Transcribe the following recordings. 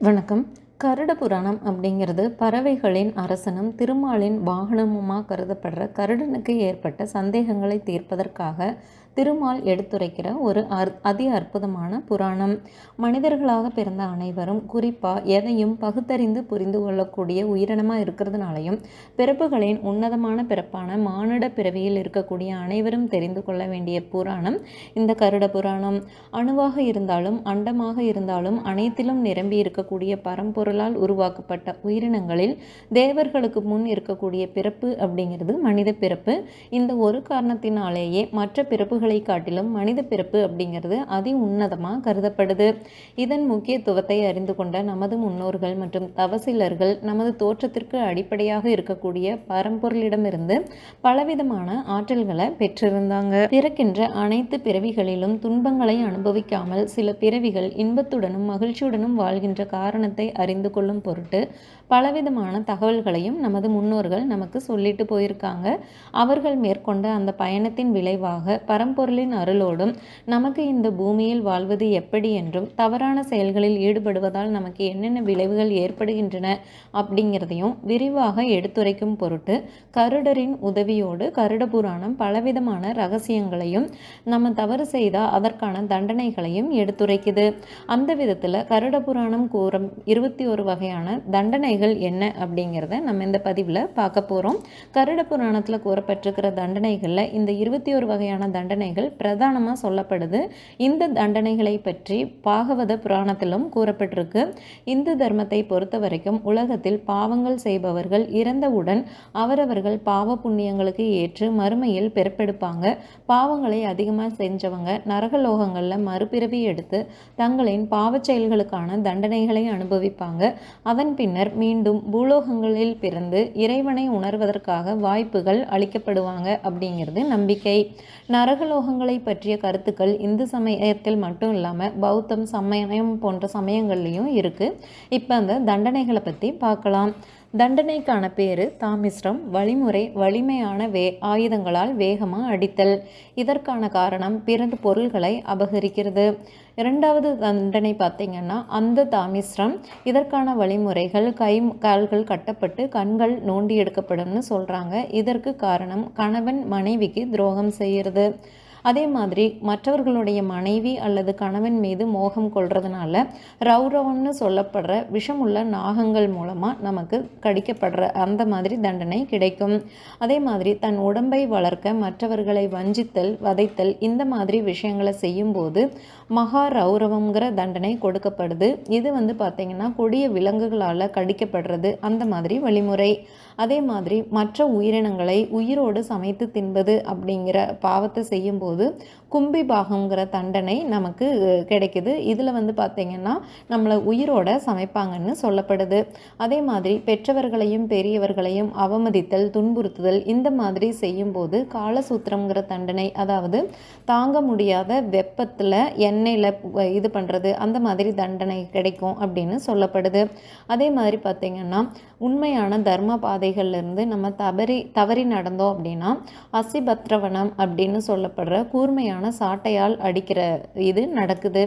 வணக்கம். கருட புராணம் அப்படிங்கிறது பறவைகளின் அரசனும் திருமாலின் வாகனமுமாக கருதப்படுற கருடனுக்கு ஏற்பட்ட சந்தேகங்களை தீர்ப்பதற்காக திருமால் எடுத்துரைக்கிற ஒரு அற் அதி அற்புதமான புராணம். மனிதர்களாக பிறந்த அனைவரும் குறிப்பாக எதையும் பகுத்தறிந்து புரிந்து கொள்ளக்கூடிய உயிரினமாக இருக்கிறதுனாலையும் பிறப்புகளின் உன்னதமான பிறப்பான மானிட பிறவியில் இருக்கக்கூடிய அனைவரும் தெரிந்து கொள்ள வேண்டிய புராணம் இந்த கருட புராணம். அணுவாக இருந்தாலும் அண்டமாக இருந்தாலும் அனைத்திலும் நிரம்பி இருக்கக்கூடிய பரம்பொருளால் உருவாக்கப்பட்ட உயிரினங்களில் தேவர்களுக்கு முன் இருக்கக்கூடிய பிறப்பு அப்படிங்கிறது மனித பிறப்பு. இந்த ஒரு காரணத்தினாலேயே மற்ற பிறப்புகள் காட்டிலும் மனித பிறப்பு அப்படிங்கிறது அதி உன்னதமாக கருதப்படுது. இதன் முக்கியத்துவத்தை அறிந்து கொண்ட நமது முன்னோர்கள் மற்றும் தவசிலர்கள் நமது தோற்றத்திற்கு அடிப்படையாக இருக்கக்கூடிய பரம்பொருளிடமிருந்து பலவிதமான ஆற்றல்களை பெற்றிருந்தாங்க. பிறக்கின்ற அனைத்து பிறவிகளிலும் துன்பங்களை அனுபவிக்காமல் சில பிறவிகள் இன்பத்துடனும் மகிழ்ச்சியுடனும் வாழ்கின்ற காரணத்தை அறிந்து கொள்ளும் பொருட்டு பலவிதமான தகவல்களையும் நமது முன்னோர்கள் நமக்கு சொல்லிட்டு போயிருக்காங்க. அவர்கள் மேற்கொண்ட அந்த பயணத்தின் விளைவாக பரம்பொருளின் அருளோடும் நமக்கு இந்த பூமியில் வாழ்வது எப்படி என்றும் தவறான செயல்களில் ஈடுபடுவதால் நமக்கு என்னென்ன விளைவுகள் ஏற்படுகின்றன அப்படிங்கிறதையும் விரிவாக எடுத்துரைக்கும் பொருட்டு கருடரின் உதவியோடு கருட புராணம் பலவிதமான ரகசியங்களையும் நம்ம தவறு செய்தால் அதற்கான தண்டனைகளையும் எடுத்துரைக்குது. அந்த விதத்தில் கருட புராணம் கூறும் இருபத்தி ஒரு வகையான தண்டனைகள் என்ன அப்படிங்கிறத நம்ம இந்த பதிவில் பார்க்க போகிறோம் கருட புராணத்தில் கூறப்பட்டிருக்கிற தண்டனைகளில் இந்த இருபத்தி ஒரு வகையான தண்டனை தண்டனைகள் பிரதானமாக சொல்லப்படுது. இந்த தண்டனைகளை பற்றி பாகவத புராணத்திலும் கூறப்பட்டிருக்கு. இந்து தர்மத்தை பொறுத்த வரைக்கும் உலகத்தில் பாவங்கள் செய்பவர்கள் இறந்தவுடன் அவரவர்கள் பாவ புண்ணியங்களுக்கு ஏற்று மறுமையில் பிறப்பெடுப்பாங்க. பாவங்களை அதிகமாக செஞ்சவங்க நரகலோகங்களில் மறுபிறவி எடுத்து தங்களின் பாவச் செயல்களுக்கான தண்டனைகளை அனுபவிப்பாங்க. அதன் பின்னர் மீண்டும் பூலோகங்களில் பிறந்து இறைவனை உணர்வதற்காக வாய்ப்புகள் அளிக்கப்படுவாங்க அப்படிங்கிறது நம்பிக்கை. நரகலோகங்களை பற்றிய கருத்துக்கள் இந்து சமயத்தில் மட்டும் இல்லாமல் பௌத்தம் சமயம் போன்ற சமயங்கள்லேயும் இருக்குது இப்போ அந்த தண்டனைகளை பற்றி பார்க்கலாம். தண்டனைக்கான பேர் தாமிஸ்ரம் வழிமுறை வலிமையான வே ஆயுதங்களால் வேகமாக அடித்தல். இதற்கான காரணம் பிறந்த பொருள்களை அபகரிக்கிறது. இரண்டாவது தண்டனை பார்த்திங்கன்னா அந்த தாமிஸ்ரம் இதற்கான வழிமுறைகள் கை கால்கள் கட்டப்பட்டு கண்கள் நோண்டி எடுக்கப்படும்னு சொல்கிறாங்க இதற்கு காரணம் கணவன் மனைவிக்கு துரோகம் செய்கிறது அதே மாதிரி மற்றவர்களுடைய மனைவி அல்லது கணவன் மீது மோகம் கொள்றதுனால ரௌரவம்னு சொல்லப்படுற விஷமுள்ள நாகங்கள் மூலமாக நமக்கு கடிக்கப்படுற அந்த மாதிரி தண்டனை கிடைக்கும். அதே மாதிரி தன் உடம்பை வளர்க்க மற்றவர்களை வஞ்சித்தல் வதைத்தல் இந்த மாதிரி விஷயங்களை செய்யும்போது மகா ரௌரவங்கிற தண்டனை கொடுக்கப்படுது. இது வந்து பார்த்திங்கன்னா கொடிய விலங்குகளால் கடிக்கப்படுறது அந்த மாதிரி வழிமுறை. அதே மாதிரி மற்ற உயிரினங்களை உயிரோடு சமைத்து தின்பது அப்படிங்கிற பாவத்தை செய்யும்போது கும்பி பாகங்கிற தண்டனை நமக்கு கிடைக்குது. இதில் வந்து பார்த்திங்கன்னா நம்மளை உயிரோட சமைப்பாங்கன்னு சொல்லப்படுது. அதே மாதிரி பெற்றவர்களையும் பெரியவர்களையும் அவமதித்தல் துன்புறுத்துதல் இந்த மாதிரி செய்யும்போது காலசூத்திரங்கிற தண்டனை அதாவது தாங்க முடியாத வெப்பத்தில் எண்ணெயில் இது பண்ணுறது அந்த மாதிரி தண்டனை கிடைக்கும் அப்படின்னு சொல்லப்படுது. அதே மாதிரி பார்த்திங்கன்னா உண்மையான தர்ம பாதை பாதைகள்லேருந்து நம்ம தவறி தவறி நடந்தோம் அப்படின்னா அசிபத்ரவனம் அப்படின்னு சொல்லப்படுற கூர்மையான சாட்டையால் அடிக்கிற இது நடக்குது.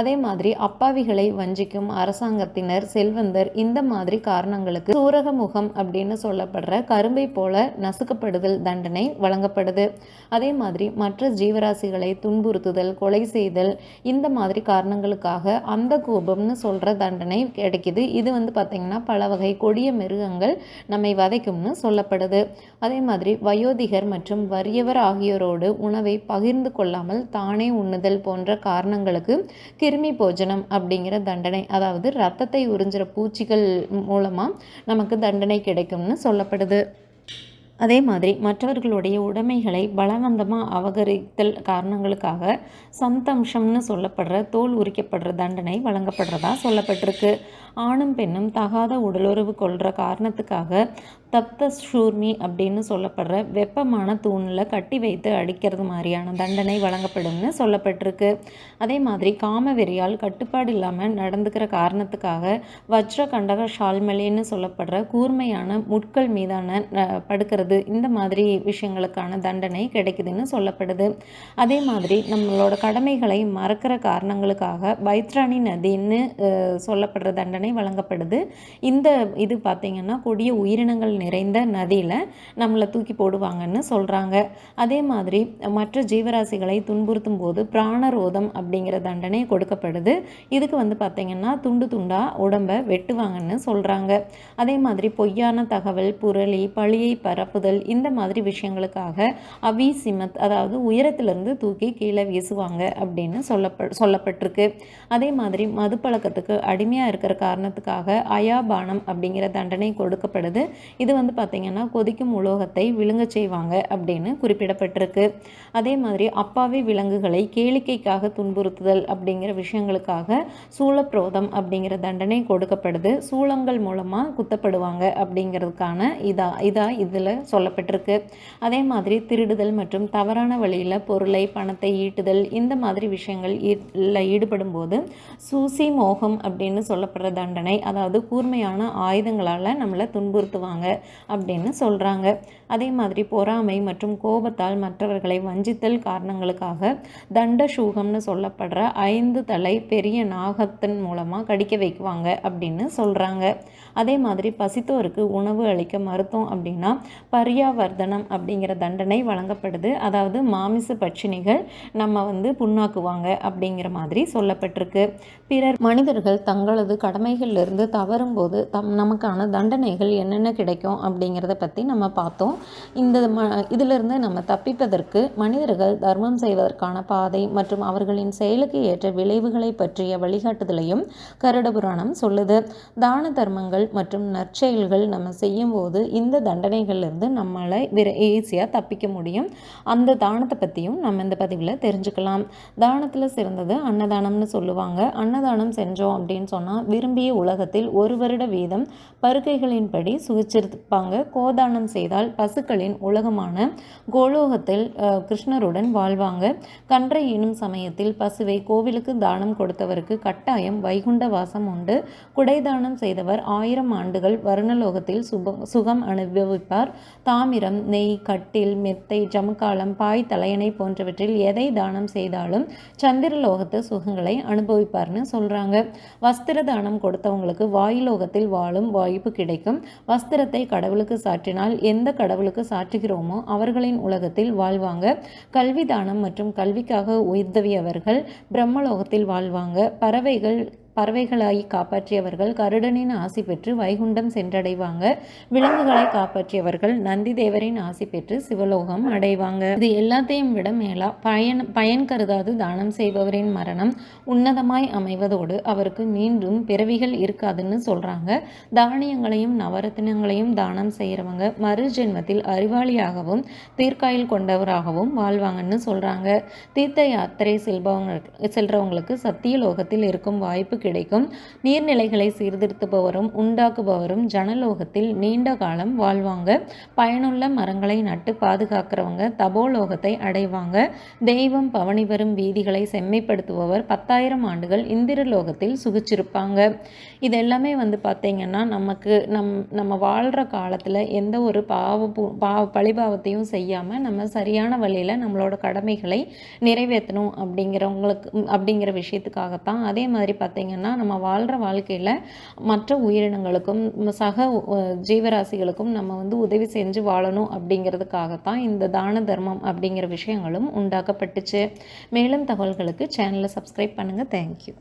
அதே மாதிரி அப்பாவிகளை வஞ்சிக்கும் அரசாங்கத்தினர் செல்வந்தர் இந்த மாதிரி காரணங்களுக்கு சூரக முகம் அப்படின்னு சொல்லப்படுற கரும்பை போல நசுக்கப்படுதல் தண்டனை வழங்கப்படுது. அதே மாதிரி மற்ற ஜீவராசிகளை துன்புறுத்துதல் கொலை செய்தல் இந்த மாதிரி காரணங்களுக்காக அந்த கோபம்னு சொல்கிற தண்டனை கிடைக்குது. இது வந்து பார்த்திங்கன்னா பல வகை கொடிய மிருகங்கள் நம்மை விதைக்கும்னு சொல்லப்படுது. அதே மாதிரி வயோதிகர் மற்றும் வறியவர் ஆகியோரோடு உணவை பகிர்ந்து கொள்ளாமல் தானே உண்ணுதல் போன்ற காரணங்களுக்கு கிருமி போஜனம் அப்படிங்கிற தண்டனை அதாவது ரத்தத்தை உறிஞ்சிற பூச்சிகள் மூலமாக நமக்கு தண்டனை கிடைக்கும்னு சொல்லப்படுது. அதே மாதிரி மற்றவர்களுடைய உடைமைகளை பலவந்தமாக அபகரித்தல் காரணங்களுக்காக சந்தம்சம்னு சொல்லப்படுற தோல் உரிக்கப்படுற தண்டனை வழங்கப்படுறதா சொல்லப்பட்டிருக்கு. ஆணும் பெண்ணும் தகாத உடலுறவு கொள்கிற காரணத்துக்காக தப்த ஷூர்மி அப்படின்னு சொல்லப்படுற வெப்பமான தூணில் கட்டி வைத்து அடிக்கிறது மாதிரியான தண்டனை வழங்கப்படும்னு சொல்லப்பட்டிருக்கு. அதே மாதிரி காம வெறியால் கட்டுப்பாடு இல்லாமல் நடந்துக்கிற காரணத்துக்காக வஜ்ர கண்டக ஷால்மலின்னு சொல்லப்படுற கூர்மையான முட்கள் மீதான படுக்கிறது இந்த மாதிரி விஷயங்களுக்கான தண்டனை கிடைக்குதுன்னு சொல்லப்படுது. அதே மாதிரி நம்மளோட கடமைகளை மறக்கிற காரணங்களுக்காக பைத்ராணி நதின்னு சொல்லப்படுற தண்டனை தண்டனை வழங்கப்படுது. இந்த இது பார்த்திங்கன்னா கொடிய உயிரினங்கள் நிறைந்த நதியில் நம்மளை தூக்கி போடுவாங்கன்னு சொல்கிறாங்க அதே மாதிரி மற்ற ஜீவராசிகளை துன்புறுத்தும் போது பிராணரோதம் அப்படிங்கிற தண்டனை கொடுக்கப்படுது. இதுக்கு வந்து பார்த்திங்கன்னா துண்டு துண்டாக உடம்பை வெட்டுவாங்கன்னு சொல்கிறாங்க அதே மாதிரி பொய்யான தகவல் புரளி பழியை பரப்புதல் இந்த மாதிரி விஷயங்களுக்காக அவிசிமத் அதாவது உயரத்திலிருந்து தூக்கி கீழே வீசுவாங்க அப்படின்னு சொல்லப்ப சொல்லப்பட்டிருக்கு. அதே மாதிரி மது பழக்கத்துக்கு அடிமையாக இருக்கிற காரணத்துக்காக அயாபானம் அப்படிங்கிற தண்டனை கொடுக்கப்படுது. இது இது வந்து பார்த்திங்கன்னா கொதிக்கும் உலோகத்தை விழுங்க செய்வாங்க அப்படின்னு குறிப்பிடப்பட்டிருக்கு. அதே மாதிரி அப்பாவி விலங்குகளை கேளிக்கைக்காக துன்புறுத்துதல் அப்படிங்கிற விஷயங்களுக்காக சூழப்ரோதம் அப்படிங்கிற தண்டனை கொடுக்கப்படுது. சூளங்கள் மூலமாக குத்தப்படுவாங்க அப்படிங்கிறதுக்கான இதா இதா இதில் சொல்லப்பட்டிருக்கு. அதே மாதிரி திருடுதல் மற்றும் தவறான வழியில் பொருளை பணத்தை ஈட்டுதல் இந்த மாதிரி விஷயங்கள் ஈடுபடும் போது சூசி மோகம் அப்படின்னு சொல்லப்படுற தண்டனை அதாவது கூர்மையான ஆயுதங்களால் நம்மளை துன்புறுத்துவாங்க. அப்படின்னு சொல்கிறாங்க அதே மாதிரி பொறாமை மற்றும் கோபத்தால் மற்றவர்களை வஞ்சித்தல் காரணங்களுக்காக தண்ட சூகம்னு சொல்லப்படுற ஐந்து தலை பெரிய நாகத்தின் மூலமாக கடிக்க வைக்குவாங்க அப்படின்னு சொல்கிறாங்க அதே மாதிரி பசித்தோருக்கு உணவு அளிக்க மறுத்தோம் அப்படின்னா பரியாவர்த்தனம் அப்படிங்கிற தண்டனை வழங்கப்படுது. அதாவது மாமிச பட்சினிகள் நம்ம வந்து புண்ணாக்குவாங்க அப்படிங்கிற மாதிரி சொல்லப்பட்டிருக்கு. பிறர் மனிதர்கள் தங்களது கடமைகளிலிருந்து தவறும்போது தம் நமக்கான தண்டனைகள் என்னென்ன கிடைக்கும் அப்படிங்கிறத பற்றி நம்ம பார்த்தோம். இந்த ம இதிலிருந்து நம்ம தப்பிப்பதற்கு மனிதர்கள் தர்மம் செய்வதற்கான பாதை மற்றும் அவர்களின் செயலுக்கு ஏற்ற விளைவுகளை பற்றிய வழிகாட்டுதலையும் கருட புராணம் சொல்லுது. தான தர்மங்கள் மற்றும் நற்செயல்கள் நம்ம செய்யும்போது இந்த தண்டனைகள்லேருந்து நம்மளை விர ஈஸியாக தப்பிக்க முடியும். அந்த தானத்தை பற்றியும் நம்ம இந்த பதிவில் தெரிஞ்சுக்கலாம். தானத்தில் சிறந்தது அன்னதானம்னு சொல்லுவாங்க. அன்னதானம் செஞ்சோம் அப்படின்னு சொன்னால் விரும்பிய உலகத்தில் ஒரு வருட வீதம் பருக்கைகளின்படி எடுத்துப்பாங்க கோதானம் செய்தால் பசுக்களின் உலகமான கோலோகத்தில் கிருஷ்ணருடன் வாழ்வாங்க. கன்றை ஈனும் சமயத்தில் பசுவை கோவிலுக்கு தானம் கொடுத்தவருக்கு கட்டாயம் வைகுண்ட வாசம் உண்டு. குடைதானம் செய்தவர் ஆயிரம் ஆண்டுகள் வருணலோகத்தில் சுப சுகம் அனுபவிப்பார். தாமிரம் நெய் கட்டில் மெத்தை ஜமுக்காலம் பாய் தலையணை போன்றவற்றில் எதை தானம் செய்தாலும் சந்திரலோகத்து சுகங்களை அனுபவிப்பார்னு சொல்கிறாங்க வஸ்திர தானம் கொடுத்தவங்களுக்கு வாயுலோகத்தில் வாழும் வாய்ப்பு கிடைக்கும். வஸ்திரத்தை கடவுளுக்கு சாற்றினால் எந்த கடவுளுக்கு சாற்றுகிறோமோ அவர்களின் உலகத்தில் வாழ்வாங்க. கல்வி தானம் மற்றும் கல்விக்காக உதவியவர்கள் பிரம்மலோகத்தில் வாழ்வாங்க. பறவைகள் பறவைகளாகி காப்பாற்றியவர்கள் கருடனின் ஆசி பெற்று வைகுண்டம் சென்றடைவாங்க. விலங்குகளை காப்பாற்றியவர்கள் நந்தி தேவரின் ஆசி பெற்று சிவலோகம் அடைவாங்க. இது எல்லாத்தையும் விட மேலா பயன் பயன் கருதாது தானம் செய்பவரின் மரணம் உன்னதமாய் அமைவதோடு அவருக்கு மீண்டும் பிறவிகள் இருக்காதுன்னு சொல்றாங்க. தானியங்களையும் நவரத்தினங்களையும் தானம் செய்கிறவங்க மறு ஜென்மத்தில் அறிவாளியாகவும் தீர்க்காயில் கொண்டவராகவும் வாழ்வாங்கன்னு சொல்றாங்க. தீர்த்த யாத்திரை செல்பவங்க செல்றவங்களுக்கு சத்திய லோகத்தில் இருக்கும் வாய்ப்பு கிடைக்கும். நீர்நிலைகளை சீர்திருத்துபவரும் உண்டாக்குபவரும் ஜனலோகத்தில் நீண்ட காலம் வாழ்வாங்க. பயனுள்ள மரங்களை நட்டு பாதுகாக்கிறவங்க தபோலோகத்தை அடைவாங்க. தெய்வம் பவனி வரும் வீதிகளை செம்மைப்படுத்துபவர் பத்தாயிரம் ஆண்டுகள் இந்திரலோகத்தில் சுகிச்சிருப்பாங்க. இது எல்லாமே வந்து பார்த்தீங்கன்னா நமக்கு நம் நம்ம வாழ்கிற காலத்தில் எந்த ஒரு பாவ பாவ பழிபாவத்தையும் செய்யாமல் நம்ம சரியான வழியில் நம்மளோட கடமைகளை நிறைவேற்றணும் அப்படிங்கிறவங்களுக்கு அப்படிங்கிற விஷயத்துக்காகத்தான். அதே மாதிரி பார்த்தீங்கன்னா பார்த்திங்கன்னா நம்ம வாழ்கிற வாழ்க்கையில் மற்ற உயிரினங்களுக்கும் சக ஜீவராசிகளுக்கும் நம்ம வந்து உதவி செஞ்சு வாழணும் அப்படிங்கிறதுக்காகத்தான் இந்த தான தர்மம் அப்படிங்கிற விஷயங்களும் உண்டாக்கப்பட்டுச்சு. மேலும் தகவல்களுக்கு சேனலை சப்ஸ்கிரைப் பண்ணுங்கள் தேங்க்யூ